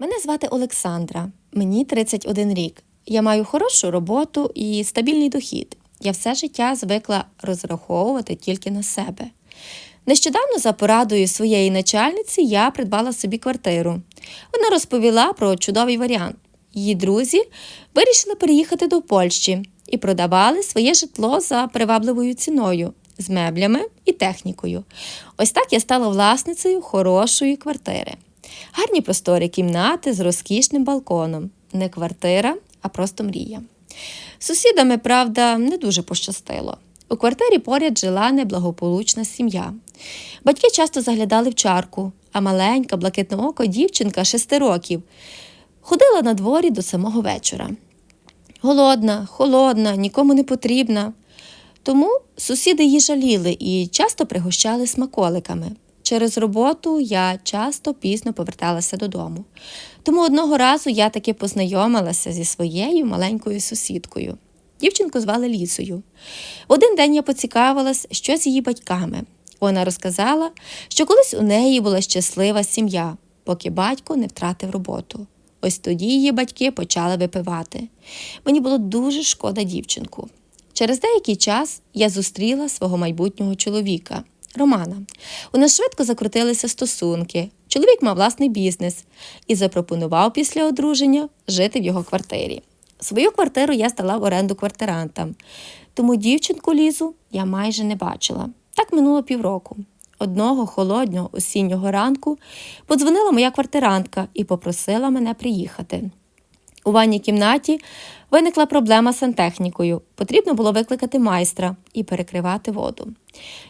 Мене звати Олександра, мені 31 рік. Я маю хорошу роботу і стабільний дохід. Я все життя звикла розраховувати тільки на себе. Нещодавно, за порадою своєї начальниці, я придбала собі квартиру. Вона розповіла про чудовий варіант. Її друзі вирішили переїхати до Польщі і продавали своє житло за привабливою ціною з меблями і технікою. Ось так я стала власницею хорошої квартири. Гарні просторі кімнати з розкішним балконом. Не квартира, а просто мрія. Сусідами, правда, не дуже пощастило. У квартирі поряд жила неблагополучна сім'я. Батьки часто заглядали в чарку, а маленька, блакитноока дівчинка шести років ходила на дворі до самого вечора. Голодна, холодна, нікому не потрібна. Тому сусіди її жаліли і часто пригощали смаколиками. Через роботу я часто пізно поверталася додому. Тому одного разу я таки познайомилася зі своєю маленькою сусідкою. Дівчинку звали Лісою. Один день я поцікавилась, що з її батьками. Вона розказала, що колись у неї була щаслива сім'я, поки батько не втратив роботу. Ось тоді її батьки почали випивати. Мені було дуже шкода дівчинку. Через деякий час я зустріла свого майбутнього чоловіка Романа. У нас швидко закрутилися стосунки. Чоловік мав власний бізнес і запропонував після одруження жити в його квартирі. Свою квартиру я здала в оренду квартирантам, тому дівчинку Лізу я майже не бачила. Так минуло півроку. Одного холодного осіннього ранку подзвонила моя квартирантка і попросила мене приїхати. У ванній кімнаті виникла проблема з сантехнікою. Потрібно було викликати майстра і перекривати воду.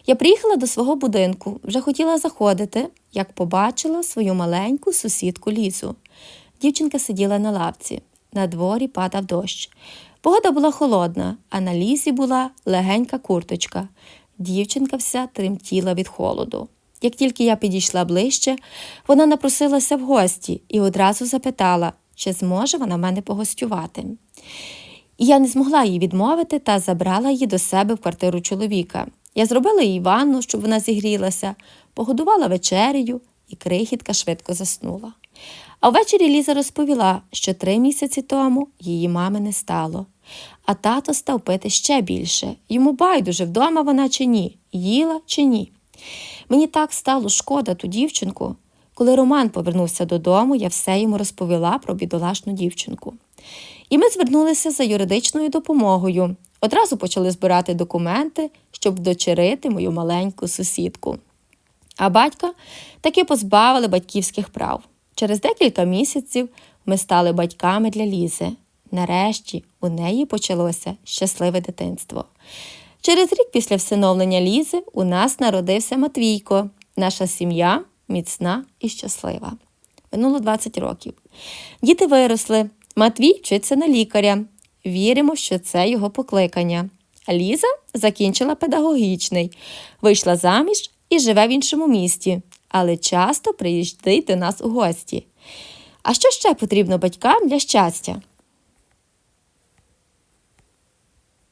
Я приїхала до свого будинку, вже хотіла заходити, як побачила свою маленьку сусідку Лізу. Дівчинка сиділа на лавці. На дворі падав дощ. Погода була холодна, а на лізі була легенька курточка. Дівчинка вся тремтіла від холоду. Як тільки я підійшла ближче, вона напросилася в гості і одразу запитала, чи зможе вона в мене погостювати. І я не змогла їй відмовити та забрала її до себе в квартиру чоловіка. Я зробила їй ванну, щоб вона зігрілася, погодувала вечерею, і крихітка швидко заснула. А ввечері Ліза розповіла, що три місяці тому її мами не стало, а тато став пити ще більше. Йому байдуже, вдома вона чи ні, їла чи ні. Мені так стало шкода ту дівчинку. Коли Роман повернувся додому, я все йому розповіла про бідолашну дівчинку. І ми звернулися за юридичною допомогою. Одразу почали збирати документи, щоб дочерити мою маленьку сусідку. А батька таки позбавили батьківських прав. Через декілька місяців ми стали батьками для Лізи. Нарешті у неї почалося щасливе дитинство. Через рік після всиновлення Лізи у нас народився Матвійко, наша сім'я міцна і щаслива. Минуло 20 років. Діти виросли. Матвій вчиться на лікаря. Віримо, що це його покликання. Ліза закінчила педагогічний, вийшла заміж і живе в іншому місті, але часто приїздить до нас у гості. А що ще потрібно батькам для щастя?